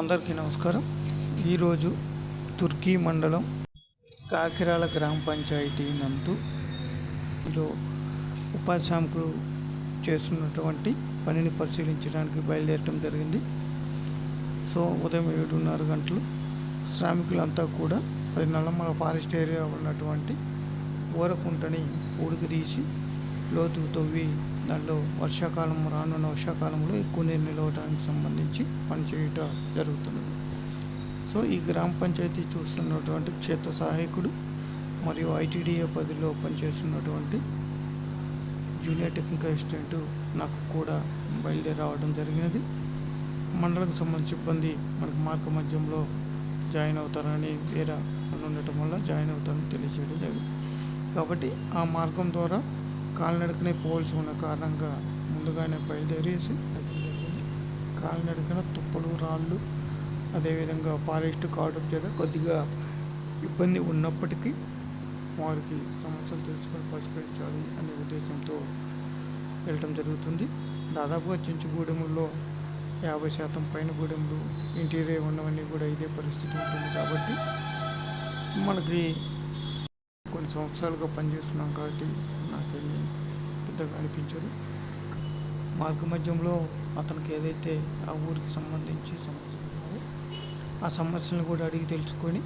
అందరికీ నమస్కారం. ఈరోజు తుర్కీ మండలం కాకిరాల గ్రామ పంచాయతీ నందు లో ఉపాధి చేస్తున్నటువంటి పనిని పరిశీలించడానికి బయలుదేరడం జరిగింది. సో ఉదయం ఏడున్నర గంటలు శ్రామికులంతా కూడా అది నల్లమల ఫారెస్ట్ ఏరియా ఉన్నటువంటి ఊరకుంటని ఉడికి తీసి లోతు తవ్వి దానిలో వర్షాకాలం రానున్న వర్షాకాలంలో ఎక్కువ నీరు నిలవడానికి సంబంధించి పనిచేయుట జరుగుతున్నది. సో ఈ గ్రామ పంచాయతీ చూస్తున్నటువంటి క్షేత్ర సహాయకుడు మరియు ఐటీడీఏ పదిలో పనిచేస్తున్నటువంటి జూనియర్ టెక్నికల్ అసిస్టెంట్ నాకు కూడా బయలుదేరి రావడం జరిగినది. మండలకు సంబంధించి సిబ్బంది మనకు మార్గ మధ్యంలో జాయిన్ అవుతారని వేరే ఉండటం వల్ల జాయిన్ అవుతారని తెలియజేయడం జరిగింది. కాబట్టి ఆ మార్గం ద్వారా కాలినడకనే పోవాల్సి ఉన్న కారణంగా ముందుగానే బయలుదేరేసి కాలినడకన తుప్పలు రాళ్ళు అదేవిధంగా ఫారెస్ట్ కావడం చేత కొద్దిగా ఇబ్బంది ఉన్నప్పటికీ వారికి సమస్యలు తెలుసుకొని పరిష్కరించాలి అనే ఉద్దేశంతో వెళ్ళటం జరుగుతుంది. దాదాపుగా చెంచుగూడెంలో యాభై శాతం పైన గూడెంలు ఇంటీరియర్ ఉన్నవన్నీ కూడా ఇదే పరిస్థితి ఉంటుంది కాబట్టి మనకి కొన్ని సంవత్సరాలుగా పనిచేస్తున్నాం కాబట్టి పెద్దగా అనిపించదు. మార్గ మధ్యంలో అతనికి ఏదైతే ఆ ఊరికి సంబంధించి సమస్యలు ఆ సమస్యలను కూడా అడిగి తెలుసుకొని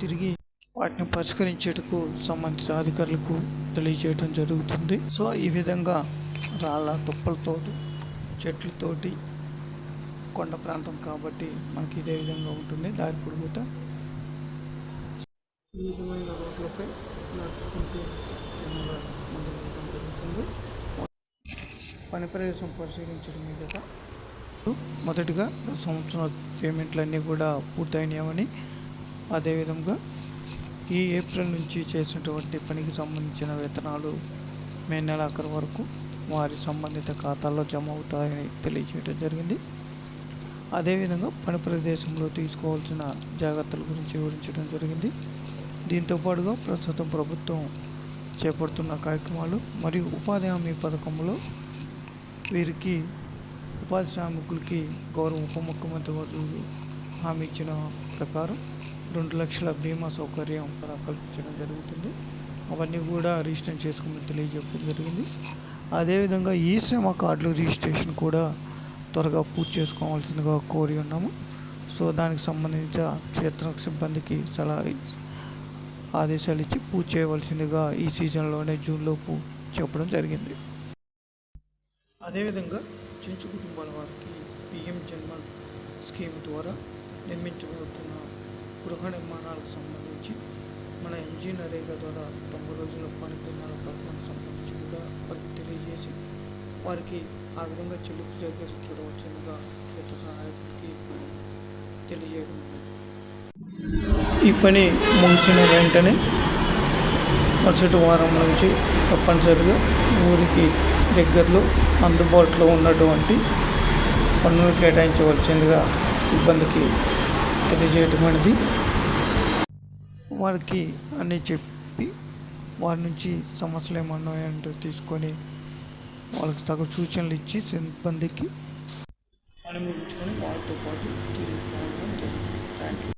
తిరిగి వాటిని పరిష్కరించేటకు సంబంధించిన అధికారులకు తెలియజేయడం జరుగుతుంది. సో ఈ విధంగా రాళ్ళ తుప్పలతోటి చెట్లతోటి కొండ ప్రాంతం కాబట్టి మనకి ఇదే విధంగా ఉంటుంది. దారి పొడుగుతా ఈ విధమైన రోడ్లపై నడుచుకుంటూ జనంగా పని ప్రదేశం పరిశీలించడం మీదట మొదటిగా గత సంవత్సరం పేమెంట్లన్నీ కూడా పూర్తయినాయని అదేవిధంగా ఈ ఏప్రిల్ నుంచి చేసినటువంటి పనికి సంబంధించిన వేతనాలు మే నెల నెలాఖరు వరకు వారి సంబంధిత ఖాతాల్లో జమ అవుతాయని తెలియచేయడం జరిగింది. అదేవిధంగా పని ప్రదేశంలో తీసుకోవాల్సిన జాగ్రత్తల గురించి వివరించడం జరిగింది. దీంతో పాటుగా ప్రస్తుతం ప్రభుత్వం చేపడుతున్న కార్యక్రమాలు మరియు ఉపాధి హామీ పథకంలో వీరికి ఉపాధి శ్రామికులకి గౌరవ ఉప ముఖ్యమంత్రి వర్యులు హామీ ఇచ్చిన ప్రకారం రెండు లక్షల బీమా సౌకర్యం కల్పించడం జరుగుతుంది. అవన్నీ కూడా రిజిస్టర్ చేసుకోమని తెలియజెప్పడం జరిగింది. అదేవిధంగా ఈ శ్రమ కార్డులు రిజిస్ట్రేషన్ కూడా త్వరగా పూర్తి చేసుకోవాల్సిందిగా కోరి ఉన్నాము. సో దానికి సంబంధించిన క్షేత్ర సిబ్బందికి సలహా ఆదేశాలు ఇచ్చి పూర్తి చేయవలసిందిగా ఈ సీజన్లోనే జూన్లోపు చెప్పడం జరిగింది. అదేవిధంగా చెంచు కుటుంబాల వారికి పిఎం జన్మన్ స్కీమ్ ద్వారా నిర్మించబడుతున్న గృహ నిర్మాణాలకు సంబంధించి మన ఎంజీ నరేగా ద్వారా తొంభై రోజుల పని దినాల పథకానికి సంబంధించి కూడా వారికి తెలియజేసి వారికి ఆ విధంగా చెల్లింపు జరిగేసి చూడవలసిందిగా క్షేత్ర సహాయకులకి తెలియజేయడం. ఈ పని ముగిసిన వెంటనే మరుసటి వారం నుంచి తప్పనిసరిగా ఊరికి దగ్గరలో అందుబాటులో ఉన్నటువంటి పన్నులు కేటాయించవలసిందిగా సిబ్బందికి తెలియజేయడం అనేది వారికి అన్నీ చెప్పి వారి నుంచి సమస్యలు ఏమన్నా ఉన్నాయంటో తీసుకొని వాళ్ళకి తగు సూచనలు ఇచ్చి సిబ్బందికి పని ముగించుకొని వాళ్ళతో పాటు తిరిగి థ్యాంక్ యూ